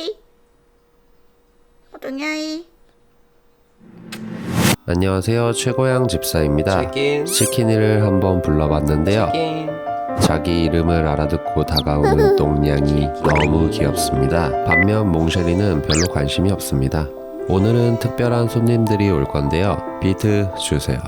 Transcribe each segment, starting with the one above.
호동야이 호동야이 안녕하세요. 최고양 집사입니다. 치킨 치킨이를 한번 불러봤는데요. 자기 이름을 알아듣고 다가오는 똥냥이 너무 귀엽습니다. 반면 몽쉘이는 별로 관심이 없습니다. 오늘은 특별한 손님들이 올 건데요. 비트 주세요.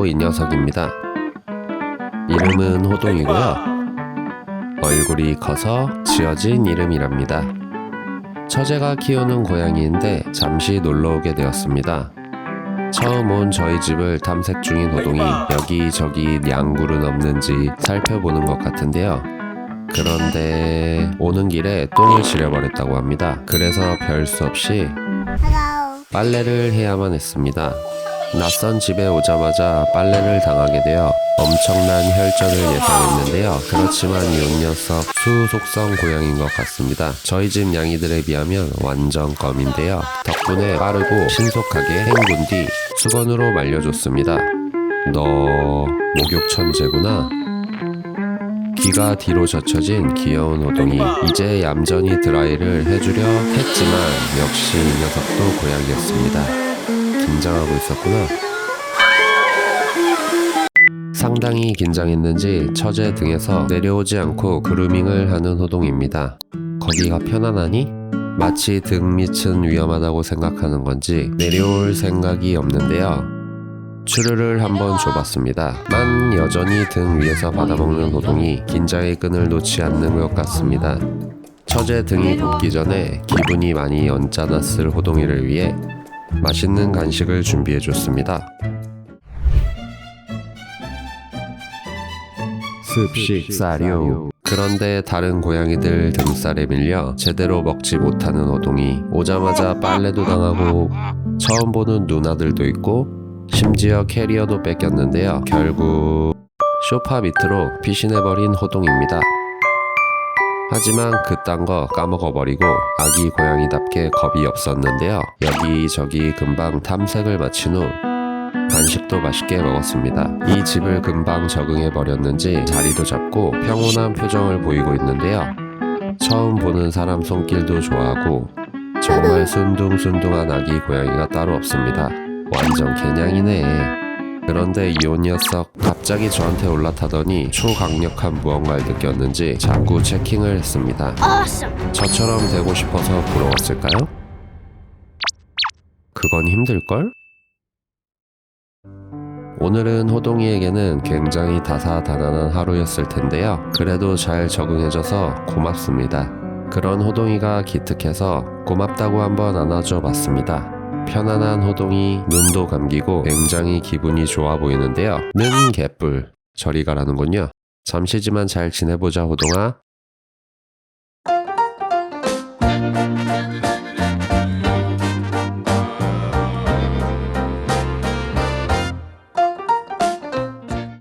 바로 이 녀석입니다. 이름은 호동이고요. 얼굴이 커서 지어진 이름이랍니다. 처제가 키우는 고양이인데 잠시 놀러 오게 되었습니다. 처음 온 저희 집을 탐색 중인 호동이 여기저기 양굴은 없는지 살펴보는 것 같은데요. 그런데 오는 길에 똥을 지려버렸다고 합니다. 그래서 별 수 없이 빨래를 해야만 했습니다. 낯선 집에 오자마자 빨래를 당하게 되어 엄청난 혈전을 예상했는데요. 그렇지만 이 녀석 수속성 고양인 것 같습니다. 저희 집 양이들에 비하면 완전 껌인데요. 덕분에 빠르고 신속하게 헹군 뒤 수건으로 말려줬습니다. 너 목욕 천재구나. 귀가 뒤로 젖혀진 귀여운 호동이 이제 얌전히 드라이를 해주려 했지만 역시 이 녀석도 고양이였습니다. 긴장하고 있었구나. 상당히 긴장했는지 처제 등에서 내려오지 않고 그루밍을 하는 호동입니다. 거기가 편안하니? 마치 등 밑은 위험하다고 생각하는 건지 내려올 생각이 없는데요. 추르를 한번 줘봤습니다. 만 여전히 등 위에서 받아먹는 호동이 긴장의 끈을 놓지 않는 것 같습니다. 처제 등이 붓기 전에 기분이 많이 언짢았을 호동이를 위해 맛있는 간식을 준비해 줬습니다. 습식 사료. 그런데 다른 고양이들 등살에 밀려 제대로 먹지 못하는 호동이 오자마자 빨래도 당하고 처음 보는 누나들도 있고 심지어 캐리어도 뺏겼는데요. 결국 쇼파 밑으로 피신해버린 호동입니다. 하지만 그딴 거 까먹어버리고 아기 고양이답게 겁이 없었는데요. 여기저기 금방 탐색을 마친 후 간식도 맛있게 먹었습니다. 이 집을 금방 적응해버렸는지 자리도 잡고 평온한 표정을 보이고 있는데요. 처음 보는 사람 손길도 좋아하고 정말 순둥순둥한 아기 고양이가 따로 없습니다. 완전 개냥이네. 그런데 이 녀석 갑자기 저한테 올라타더니 초강력한 무언가를 느꼈는지 자꾸 체킹을 했습니다. 저처럼 되고 싶어서 부러웠을까요? 그건 힘들걸? 오늘은 호동이에게는 굉장히 다사다난한 하루였을 텐데요. 그래도 잘 적응해줘서 고맙습니다. 그런 호동이가 기특해서 고맙다고 한번 안아줘 봤습니다. 편안한 호동이 눈도 감기고 굉장히 기분이 좋아 보이는데요. 는 개뿔. 저리 가라는군요. 잠시지만 잘 지내보자 호동아.